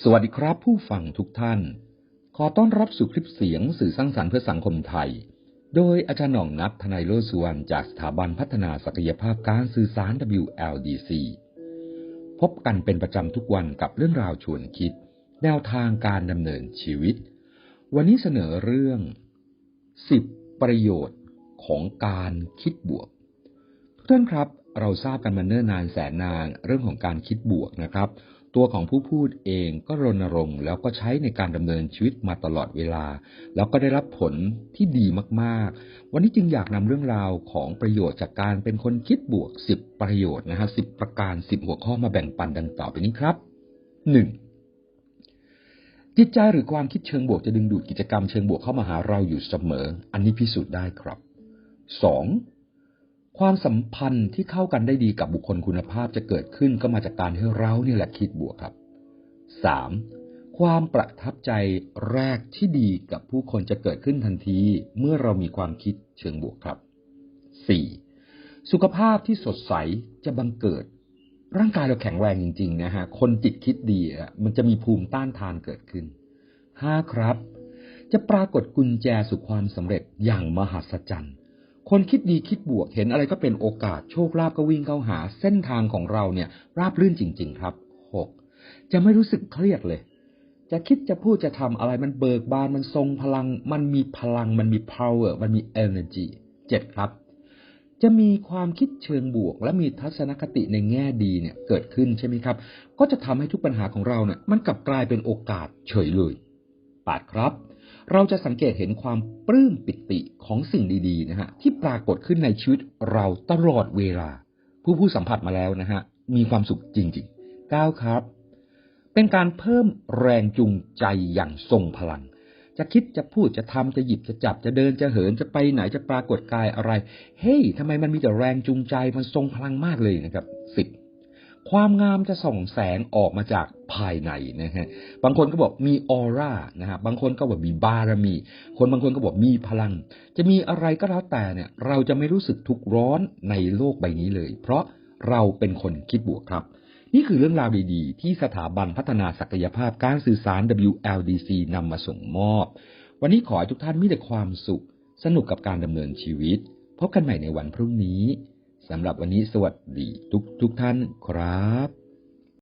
สวัสดีครับผู้ฟังทุกท่าน ขอต้อนรับสู่คลิปเสียงสื่อสร้างสรรค์เพื่อสังคมไทย โดยอาจารย์หน่องนัททนายโลสุวรรณจากสถาบันพัฒนาศักยภาพการสื่อสาร WLDC พบกันเป็นประจำทุกวันกับเรื่องราวชวนคิด แนวทางการดำเนินชีวิต วันนี้เสนอเรื่อง 10 ประโยชน์ของการคิดบวก ทุกท่านครับเราทราบกันมาเนิ่นนานแสนนานเรื่องของการคิดบวกนะครับ ตัวของผู้พูดเองก็รณรงค์แล้วก็ใช้ในการดำเนินชีวิตมาตลอดเวลา แล้วก็ได้รับผลที่ดีมากๆ วันนี้จึงอยากนำเรื่องราวของประโยชน์จากการเป็นคนคิดบวก 10 ประโยชน์นะฮะ10 ประการ 10 หัวข้อมาแบ่งปันดังต่อไปนี้ครับ 1. จิตใจหรือความคิดเชิงบวกจะดึงดูดกิจกรรมเชิงบวกเข้ามาหาเราอยู่เสมอ อันนี้พิสูจน์ได้ครับ 2. ความสัมพันธ์ที่เข้ากันได้ดีกับบุคคลคุณภาพจะเกิดขึ้นก็มาจากการที่เราเนี่ยแหละคิดบวกครับ 3. ความประทับใจแรกที่ดีกับผู้คนจะเกิดขึ้นทันที เมื่อเรามีความคิดเชิงบวกครับ 4. สุขภาพที่สดใสจะบังเกิด ร่างกายเราแข็งแรงจริงๆนะฮะ คนจิตคิดดีอะมันจะมีภูมิต้านทานเกิดขึ้น 5. ครับ จะปรากฏกุญแจสู่ความสำเร็จอย่างมหัศจรรย์ คนคิดดีคิดบวกเห็นอะไรก็เป็นโอกาสโชคลาภก็วิ่งเข้าหา เส้นทางของเราเนี่ย ราบรื่นจริง ๆ ครับ 6. จะไม่รู้สึกเครียดเลย จะคิดจะพูดจะทำอะไรมันเบิกบานมันทรงพลัง มันมีพลัง มันมี power มันมี energy 7. ครับ จะมีความคิดเชิงบวก และมีทัศนคติในแง่ดีเนี่ยเกิดขึ้นใช่ไหมครับ ก็จะทำให้ทุกปัญหาของเราเนี่ย มันกลับกลายเป็นโอกาสเฉยเลยปดครับ เราจะสังเกตเห็นความปลื้มปิติของสิ่งดีๆนะฮะที่ปรากฏขึ้นในชีวิตเราตลอดเวลา ผู้ผู้สัมผัสมาแล้วนะฮะมีความสุขจริงๆก้าวครับ เป็นการเพิ่มแรงจูงใจอย่างทรงพลัง จะคิดจะพูดจะทำจะหยิบจะจับจะเดินจะเหินจะไปไหนจะปรากฏกายอะไร เฮ้ยทำไมมันมีแต่แรงจูงใจมันทรงพลังมากเลยนะครับสิบ ความงามจะส่องแสงออกมาจากภายในนะฮะ บางคนก็บอกมีออร่านะฮะ บางคนก็บอกมีบารมี คนบางคนก็บอกมีพลัง จะมีอะไรก็แล้วแต่เนี่ย เราจะไม่รู้สึกทุกข์ร้อนในโลกใบนี้เลย เพราะเราเป็นคนคิดบวกครับ นี่คือเรื่องราวดีๆ ที่สถาบันพัฒนาศักยภาพการสื่อสาร WLDC นำมาส่งมอบ วันนี้ขอให้ทุกท่านมีแต่ความสุข สนุกกับการดำเนินชีวิต พบกันใหม่ในวันพรุ่งนี้ สำหรับวันนี้สวัสดีทุกทุกท่านครับ